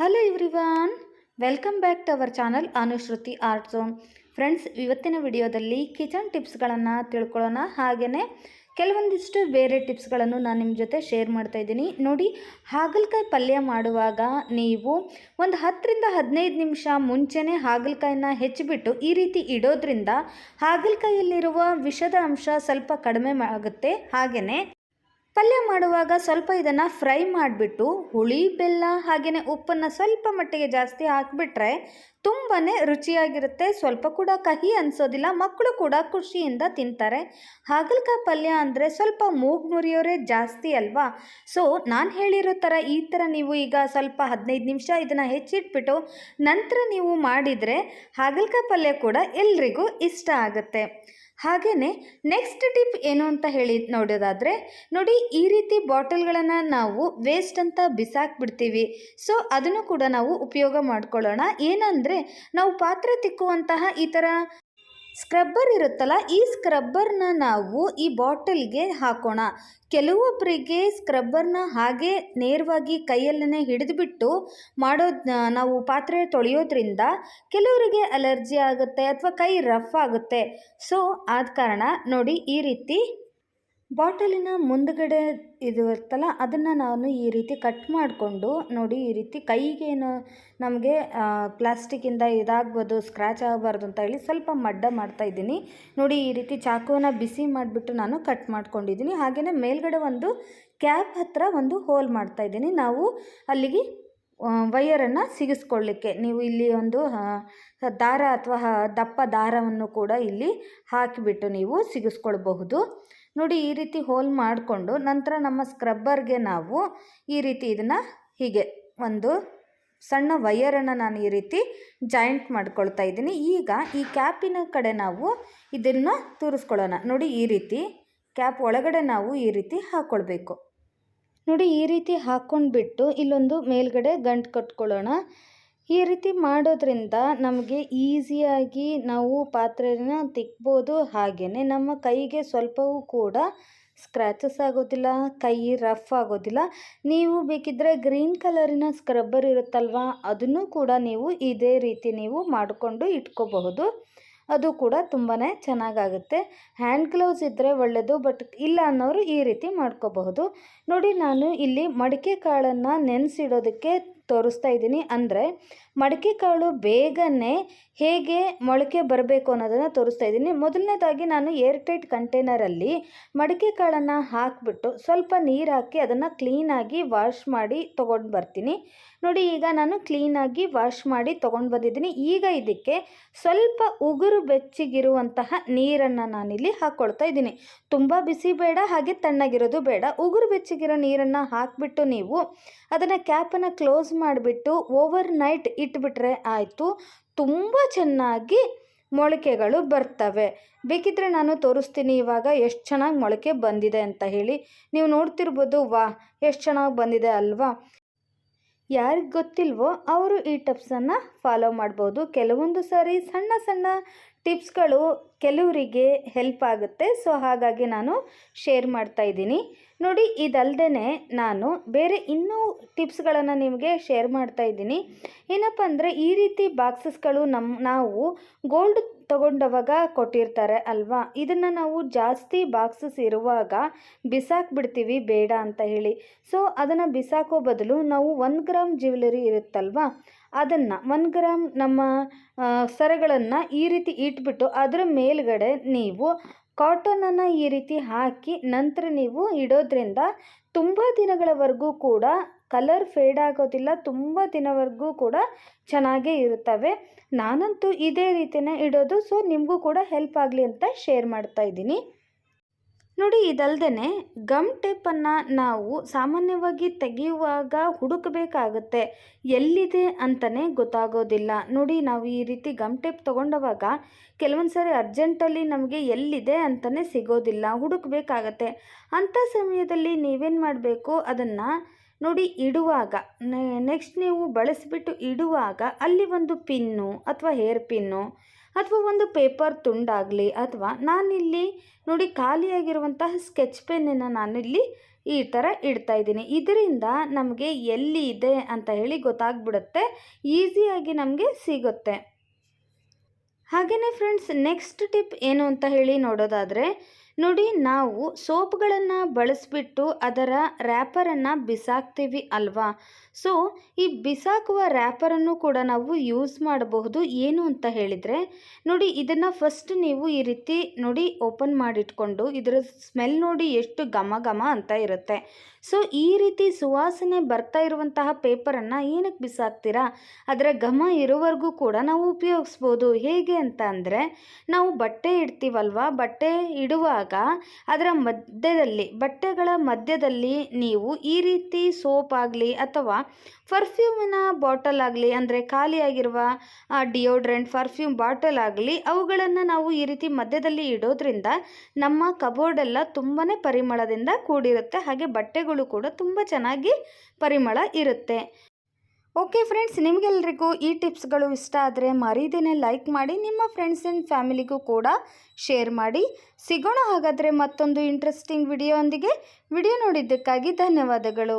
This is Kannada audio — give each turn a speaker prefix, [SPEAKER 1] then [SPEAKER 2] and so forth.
[SPEAKER 1] Hello everyone welcome back to our channel Anushruti art zone friends ಇವತ್ತಿನ ವಿಡಿಯೋದಲ್ಲಿ ಕಿಚನ್ ಟಿಪ್ಸ್ಗಳನ್ನು ತಿಳ್ಕೊಳ್ಳೋಣ. ಹಾಗೆಯೇ ಕೆಲವೊಂದಿಷ್ಟು ಬೇರೆ ಟಿಪ್ಸ್ಗಳನ್ನು ನಾನು ನಿಮ್ಮ ಜೊತೆ ಶೇರ್ ಮಾಡ್ತಾ ಇದ್ದೀನಿ. ನೋಡಿ, ಹಾಗಲಕಾಯಿ ಪಲ್ಯ ಮಾಡುವಾಗ ನೀವು ಒಂದು ಹತ್ತರಿಂದ ಹದಿನೈದು ನಿಮಿಷ ಮುಂಚೆನೇ ಹಾಗಲಕಾಯಿನ ಹೆಚ್ಚಿಬಿಟ್ಟು ಈ ರೀತಿ ಇಡೋದ್ರಿಂದ ಹಾಗಲಕಾಯಲ್ಲಿರುವ ವಿಷದ ಅಂಶ ಸ್ವಲ್ಪ ಕಡಿಮೆ ಆಗುತ್ತೆ. ಹಾಗೆಯೇ ಪಲ್ಯ ಮಾಡುವಾಗ ಸ್ವಲ್ಪ ಇದನ್ನು ಫ್ರೈ ಮಾಡಿಬಿಟ್ಟು ಹುಳಿ ಬೆಲ್ಲ ಹಾಗೆಯೇ ಉಪ್ಪನ್ನು ಸ್ವಲ್ಪ ಮಟ್ಟಿಗೆ ಜಾಸ್ತಿ ಹಾಕಿಬಿಟ್ರೆ ತುಂಬಾ ರುಚಿಯಾಗಿರುತ್ತೆ. ಸ್ವಲ್ಪ ಕೂಡ ಕಹಿ ಅನಿಸೋದಿಲ್ಲ. ಮಕ್ಕಳು ಕೂಡ ಖುಷಿಯಿಂದ ತಿಂತಾರೆ. ಹಾಗಲಕಾಯಿ ಪಲ್ಯ ಅಂದರೆ ಸ್ವಲ್ಪ ಮೂಗು ಮುರಿಯೋರೇ ಜಾಸ್ತಿ ಅಲ್ವಾ? ಸೊ ನಾನು ಹೇಳಿರೋ ಥರ ಈ ಥರ ನೀವು ಈಗ ಸ್ವಲ್ಪ ಹದಿನೈದು ನಿಮಿಷ ಇದನ್ನು ಹೆಚ್ಚಿಟ್ಬಿಟ್ಟು ನಂತರ ನೀವು ಮಾಡಿದರೆ ಹಾಗಲಕಾಯಿ ಪಲ್ಯ ಕೂಡ ಎಲ್ರಿಗೂ ಇಷ್ಟ ಆಗುತ್ತೆ. ಹಾಗೇ ನೆಕ್ಸ್ಟ್ ಟಿಪ್ ಏನು ಅಂತ ಹೇಳಿ ನೋಡೋದಾದರೆ, ನೋಡಿ ಈ ರೀತಿ ಬಾಟಲ್ಗಳನ್ನು ನಾವು ವೇಸ್ಟ್ ಅಂತ ಬಿಸಾಕ್ಬಿಡ್ತೀವಿ. ಸೊ ಅದನ್ನು ಕೂಡ ನಾವು ಉಪಯೋಗ ಮಾಡ್ಕೊಳ್ಳೋಣ. ಏನಂದರೆ ನಾವು ಪಾತ್ರೆ ತಿಕ್ಕುವಂತಹ ಈ ಥರ ಸ್ಕ್ರಬ್ಬರ್ ಇರುತ್ತಲ್ಲ, ಈ ಸ್ಕ್ರಬ್ಬರ್ನ ನಾವು ಈ ಬಾಟಲ್ಗೆ ಹಾಕೋಣ. ಕೆಲವೊಬ್ಬರಿಗೆ ಸ್ಕ್ರಬ್ಬರ್ನ ಹಾಗೆ ನೇರವಾಗಿ ಕೈಯಲ್ಲೇ ಹಿಡಿದುಬಿಟ್ಟು ಮಾಡೋದು ನಾವು ಪಾತ್ರೆ ತೊಳೆಯೋದ್ರಿಂದ ಕೆಲವರಿಗೆ ಅಲರ್ಜಿ ಆಗುತ್ತೆ ಅಥವಾ ಕೈ ರಫ್ ಆಗುತ್ತೆ. ಸೊ ಆದ ಕಾರಣ ನೋಡಿ ಈ ರೀತಿ ಬಾಟಲಿನ ಮುಂದುಗಡೆ ಇದು ಇರುತ್ತಲ್ಲ, ಅದನ್ನು ನಾನು ಈ ರೀತಿ ಕಟ್ ಮಾಡಿಕೊಂಡು ನೋಡಿ, ಈ ರೀತಿ ಕೈಗೇನು ನಮಗೆ ಪ್ಲಾಸ್ಟಿಕ್ಕಿಂದ ಇದಾಗ್ಬೋದು ಸ್ಕ್ರ್ಯಾಚ್ ಆಗಬಾರ್ದು ಅಂತ ಹೇಳಿ ಸ್ವಲ್ಪ ಮಡ್ಡ ಮಾಡ್ತಾ ಇದ್ದೀನಿ. ನೋಡಿ, ಈ ರೀತಿ ಚಾಕುವನ್ನ ಬಿಸಿ ಮಾಡಿಬಿಟ್ಟು ನಾನು ಕಟ್ ಮಾಡ್ಕೊಂಡಿದ್ದೀನಿ. ಹಾಗೆಯೇ ಮೇಲ್ಗಡೆ ಒಂದು ಕ್ಯಾಪ್ ಹತ್ತಿರ ಒಂದು ಹೋಲ್ ಮಾಡ್ತಾ ಇದ್ದೀನಿ. ನಾವು ಅಲ್ಲಿಗೆ ವೈಯರನ್ನು ಸಿಗಿಸ್ಕೊಳ್ಳಿಕ್ಕೆ. ನೀವು ಇಲ್ಲಿ ಒಂದು ದಾರ ಅಥವಾ ದಪ್ಪ ದಾರವನ್ನು ಕೂಡ ಇಲ್ಲಿ ಹಾಕಿಬಿಟ್ಟು ನೀವು ಸಿಗಿಸ್ಕೊಳ್ಬಹುದು. ನೋಡಿ ಈ ರೀತಿ ಹೋಲ್ ಮಾಡಿಕೊಂಡು ನಂತರ ನಮ್ಮ ಸ್ಕ್ರಬ್ಬರ್ಗೆ ನಾವು ಈ ರೀತಿ ಇದನ್ನು ಹೀಗೆ ಒಂದು ಸಣ್ಣ ವಯರನ್ನು ನಾನು ಈ ರೀತಿ ಜಾಯಿಂಟ್ ಮಾಡ್ಕೊಳ್ತಾ ಇದ್ದೀನಿ. ಈಗ ಈ ಕ್ಯಾಪಿನ ಕಡೆ ನಾವು ಇದನ್ನು ತೂರಿಸ್ಕೊಳ್ಳೋಣ. ನೋಡಿ ಈ ರೀತಿ ಕ್ಯಾಪ್ ಒಳಗಡೆ ನಾವು ಈ ರೀತಿ ಹಾಕ್ಕೊಳ್ಬೇಕು ನೋಡಿ ಈ ರೀತಿ ಹಾಕ್ಕೊಂಡ್ಬಿಟ್ಟು ಇಲ್ಲೊಂದು ಮೇಲ್ಗಡೆ ಗಂಟು ಕಟ್ಕೊಳ್ಳೋಣ. ಈ ರೀತಿ ಮಾಡೋದ್ರಿಂದ ನಮಗೆ ಈಸಿಯಾಗಿ ನಾವು ಪಾತ್ರೆನ ತಿಕ್ಬೋದು ಹಾಗೆಯೇ ನಮ್ಮ ಕೈಗೆ ಸ್ವಲ್ಪವೂ ಕೂಡ ಸ್ಕ್ರ್ಯಾಚಸ್ ಆಗೋದಿಲ್ಲ, ಕೈ ರಫ್ ಆಗೋದಿಲ್ಲ. ನೀವು ಬೇಕಿದ್ದರೆ ಗ್ರೀನ್ ಕಲರಿನ ಸ್ಕ್ರಬ್ಬರ್ ಇರುತ್ತಲ್ವ, ಅದನ್ನು ಕೂಡ ನೀವು ಇದೇ ರೀತಿ ನೀವು ಮಾಡಿಕೊಂಡು ಇಟ್ಕೋಬಹುದು. ಅದು ಕೂಡ ತುಂಬಾ ಚೆನ್ನಾಗಾಗುತ್ತೆ. ಹ್ಯಾಂಡ್ ಗ್ಲೌಸ್ ಇದ್ದರೆ ಒಳ್ಳೆಯದು ಬಟ್ ಇಲ್ಲ ಅನ್ನೋರು ಈ ರೀತಿ ಮಾಡ್ಕೋಬಹುದು. ನೋಡಿ ನಾನು ಇಲ್ಲಿ ಮಡಿಕೆ ಕಾಳನ್ನು ನೆನೆಸಿಡೋದಕ್ಕೆ ತೋರಿಸ್ತಾ ಇದ್ದೀನಿ. ಅಂದರೆ ಮಡಿಕೆ ಕಾಳು ಬೇಗನೆ ಹೇಗೆ ಮೊಳಕೆ ಬರಬೇಕು ಅನ್ನೋದನ್ನು ತೋರಿಸ್ತಾ ಇದ್ದೀನಿ. ಮೊದಲನೇದಾಗಿ ನಾನು ಏರ್ಟೈಟ್ ಕಂಟೈನರಲ್ಲಿ ಮಡಿಕೆ ಕಾಳನ್ನು ಹಾಕಿಬಿಟ್ಟು ಸ್ವಲ್ಪ ನೀರು ಹಾಕಿ ಅದನ್ನು ಕ್ಲೀನಾಗಿ ವಾಶ್ ಮಾಡಿ ತೊಗೊಂಡು ಬರ್ತೀನಿ. ನೋಡಿ, ಈಗ ನಾನು ಕ್ಲೀನಾಗಿ ವಾಶ್ ಮಾಡಿ ತೊಗೊಂಡು ಬಂದಿದ್ದೀನಿ. ಈಗ ಇದಕ್ಕೆ ಸ್ವಲ್ಪ ಉಗುರು ಬೆಚ್ಚಗಿರುವಂತಹ ನೀರನ್ನು ನಾನಿಲ್ಲಿ ಹಾಕ್ಕೊಳ್ತಾ ಇದ್ದೀನಿ. ತುಂಬ ಬಿಸಿ ಬೇಡ, ಹಾಗೆ ತಣ್ಣಗಿರೋದು ಬೇಡ. ಉಗುರು ಬೆಚ್ಚಗಿರೋ ನೀರನ್ನು ಹಾಕಿಬಿಟ್ಟು ನೀವು ಅದನ್ನು ಕ್ಯಾಪನ್ನು ಕ್ಲೋಸ್ ಮಾಡಿಬಿಟ್ಟು ಓವರ್ ನೈಟ್ ಇಟ್ಬಿಟ್ರೆ ಆಯಿತು. ತುಂಬ ಚೆನ್ನಾಗಿ ಮೊಳಕೆಗಳು ಬರ್ತವೆ. ಬೇಕಿದ್ದರೆ ನಾನು ತೋರಿಸ್ತೀನಿ ಇವಾಗ ಎಷ್ಟು ಚೆನ್ನಾಗಿ ಮೊಳಕೆ ಬಂದಿದೆ ಅಂತ ಹೇಳಿ. ನೀವು ನೋಡ್ತಿರ್ಬೋದು ವಾ ಎಷ್ಟು ಚೆನ್ನಾಗಿ ಬಂದಿದೆ ಅಲ್ವಾ? ಯಾರಿಗೆ ಗೊತ್ತಿಲ್ವೋ, ಅವರು ಈ ಟಿಪ್ಸನ್ನು ಫಾಲೋ ಮಾಡ್ಬೋದು. ಕೆಲವೊಂದು ಸಾರಿ ಸಣ್ಣ ಸಣ್ಣ ಟಿಪ್ಸ್ಗಳು ಕೆಲವರಿಗೆ ಹೆಲ್ಪ್ ಆಗುತ್ತೆ. ಸೊ, ಹಾಗಾಗಿ ನಾನು ಶೇರ್ ಮಾಡ್ತಾ ಇದ್ದೀನಿ. ನೋಡಿ ಇದಲ್ಲದೆ ನಾನು ಬೇರೆ ಇನ್ನೂ ಟಿಪ್ಸ್ಗಳನ್ನು ನಿಮಗೆ ಶೇರ್ ಮಾಡ್ತಾ ಇದ್ದೀನಿ. ಏನಪ್ಪ ಅಂದರೆ, ಈ ರೀತಿ ಬಾಕ್ಸಸ್ಗಳು ನಮ್ಮ ನಾವು ಗೋಲ್ಡ್ ತಗೊಂಡವಾಗ ಕೊಟ್ಟಿರ್ತಾರೆ ಅಲ್ವಾ? ಇದನ್ನು ನಾವು ಜಾಸ್ತಿ ಬಾಕ್ಸಸ್ ಇರುವಾಗ ಬಿಸಾಕ್ಬಿಡ್ತೀವಿ, ಬೇಡ ಅಂತ ಹೇಳಿ. ಸೊ, ಅದನ್ನು ಬಿಸಾಕೋ ಬದಲು ನಾವು ಒಂದು ಗ್ರಾಮ್ ಜ್ಯುವೆಲರಿ ಇರುತ್ತಲ್ವಾ? ಅದನ್ನು ಒನ್ ಗ್ರಾಮ್ ನಮ್ಮ ಸರಗಳನ್ನು ಈ ರೀತಿ ಇಟ್ಬಿಟ್ಟು ಅದರ ಮೇಲ್ಗಡೆ ನೀವು ಕಾಟನನ್ನು ಈ ರೀತಿ ಹಾಕಿ ನಂತರ ನೀವು ಇಡೋದ್ರಿಂದ ತುಂಬ ದಿನಗಳವರೆಗೂ ಕೂಡ ಕಲರ್ ಫೇಡ್ ಆಗೋದಿಲ್ಲ, ತುಂಬ ದಿನವರೆಗೂ ಕೂಡ ಚೆನ್ನಾಗೇ ಇರುತ್ತವೆ. ನಾನಂತೂ ಇದೇ ರೀತಿಯೇ ಇಡೋದು ಸೊ ನಿಮಗೂ ಕೂಡ ಹೆಲ್ಪ್ ಆಗಲಿ ಅಂತ ಶೇರ್ ಮಾಡ್ತಾ ಇದ್ದೀನಿ. ನೋಡಿ ಇದಲ್ದೇ ಗಮ್ ಟೇಪನ್ನು ನಾವು ಸಾಮಾನ್ಯವಾಗಿ ತೆಗೆಯುವಾಗ ಹುಡುಕಬೇಕಾಗುತ್ತೆ. ಎಲ್ಲಿದೆ ಅಂತಲೇ ಗೊತ್ತಾಗೋದಿಲ್ಲ. ನೋಡಿ, ನಾವು ಈ ರೀತಿ ಗಮ್ ಟೇಪ್ ತೊಗೊಂಡವಾಗ ಕೆಲವೊಂದು ಸಾರಿ ಅರ್ಜೆಂಟಲ್ಲಿ ನಮಗೆ ಎಲ್ಲಿದೆ ಅಂತಲೇ ಸಿಗೋದಿಲ್ಲ. ಹುಡುಕಬೇಕಾಗತ್ತೆ. ಅಂಥ ಸಮಯದಲ್ಲಿ ನೀವೇನು ಮಾಡಬೇಕು? ಅದನ್ನು ನೋಡಿ, ಇಡುವಾಗ. ನೆಕ್ಸ್ಟ್ ನೀವು ಬಳಸಿಬಿಟ್ಟು ಇಡುವಾಗ ಅಲ್ಲಿ ಒಂದು ಪಿನ್ನು ಅಥವಾ ಹೇರ್ ಪಿನ್ನು ಅಥವಾ ಒಂದು ಪೇಪರ್ ತುಂಡಾಗಲಿ ಅಥವಾ ನಾನಿಲ್ಲಿ ನೋಡಿ ಖಾಲಿಯಾಗಿರುವಂತಹ ಸ್ಕೆಚ್ ಪೆನ್ನನ್ನು ನಾನಿಲ್ಲಿ ಈ ಥರ ಇಡ್ತಾ ಇದ್ದೀನಿ. ಇದರಿಂದ ನಮಗೆ ಎಲ್ಲಿ ಇದೆ ಅಂತ ಹೇಳಿ ಗೊತ್ತಾಗ್ಬಿಡುತ್ತೆ. ಈಸಿಯಾಗಿ ನಮಗೆ ಸಿಗುತ್ತೆ. ಹಾಗೆಯೇ ಫ್ರೆಂಡ್ಸ್, ನೆಕ್ಸ್ಟ್ ಟಿಪ್ ಏನು ಅಂತ ಹೇಳಿ ನೋಡೋದಾದರೆ, ನೋಡಿ ನಾವು ಸೋಪ್ಗಳನ್ನು ಬಳಸಿಬಿಟ್ಟು ಅದರ ರ್ಯಾಪರನ್ನು ಬಿಸಾಕ್ತೀವಿ ಅಲ್ವಾ? ಸೊ ಈ ಬಿಸಾಕುವ ರ್ಯಾಪರನ್ನು ಕೂಡ ನಾವು ಯೂಸ್ ಮಾಡಬಹುದು. ಏನು ಅಂತ ಹೇಳಿದರೆ, ನೋಡಿ ಇದನ್ನು ಫಸ್ಟ್ ನೀವು ಈ ರೀತಿ ನೋಡಿ ಓಪನ್ ಮಾಡಿಟ್ಕೊಂಡು ಇದರ ಸ್ಮೆಲ್ ನೋಡಿ ಎಷ್ಟು ಘಮ ಘಮ ಅಂತ ಇರುತ್ತೆ. ಸೊ ಈ ರೀತಿ ಸುವಾಸನೆ ಬರ್ತಾ ಇರುವಂತಹ ಪೇಪರನ್ನು ಏನಕ್ಕೆ ಬಿಸಾಕ್ತೀರಾ? ಅದರ ಘಮ ಇರೋವರೆಗೂ ಕೂಡ ನಾವು ಉಪಯೋಗಿಸ್ಬೋದು. ಹೇಗೆ ಅಂತ ಅಂದರೆ, ನಾವು ಬಟ್ಟೆ ಇಡ್ತೀವಲ್ವ? ಬಟ್ಟೆ ಇಡುವಾಗ ಅದರ ಮಧ್ಯದಲ್ಲಿ, ಬಟ್ಟೆಗಳ ಮಧ್ಯದಲ್ಲಿ ನೀವು ಈ ರೀತಿ ಸೋಪ್ ಆಗಲಿ ಅಥವಾ ಪರ್ಫ್ಯೂಮಿನ ಬಾಟಲ್ ಆಗಲಿ, ಅಂದರೆ ಖಾಲಿಯಾಗಿರುವ ಡಿಯೋಡ್ರೆಂಟ್ ಪರ್ಫ್ಯೂಮ್ ಬಾಟಲ್ ಆಗಲಿ, ಅವುಗಳನ್ನು ನಾವು ಈ ರೀತಿ ಮಧ್ಯದಲ್ಲಿ ಇಡೋದ್ರಿಂದ ನಮ್ಮ ಕಬೋರ್ಡೆಲ್ಲ ತುಂಬಾ ಪರಿಮಳದಿಂದ ಕೂಡಿರುತ್ತೆ. ಹಾಗೆ ಬಟ್ಟೆಗಳು ಕೂಡ ತುಂಬ ಚೆನ್ನಾಗಿ ಪರಿಮಳ ಇರುತ್ತೆ. ಓಕೆ ಫ್ರೆಂಡ್ಸ್ ನಿಮಗೆಲ್ರಿಗೂ ಈ ಟಿಪ್ಸ್ಗಳು ಇಷ್ಟ ಆದರೆ ಮರೀದೇನೆ ಲೈಕ್ ಮಾಡಿ, ನಿಮ್ಮ ಫ್ರೆಂಡ್ಸ್ ಆ್ಯಂಡ್ ಫ್ಯಾಮಿಲಿಗೂ ಕೂಡ ಶೇರ್ ಮಾಡಿ. ಸಿಗೋಣ ಹಾಗಾದರೆ ಮತ್ತೊಂದು ಇಂಟ್ರೆಸ್ಟಿಂಗ್ ವಿಡಿಯೋ ವಿಡಿಯೋ ನೋಡಿದ್ದಕ್ಕಾಗಿ ಧನ್ಯವಾದಗಳು.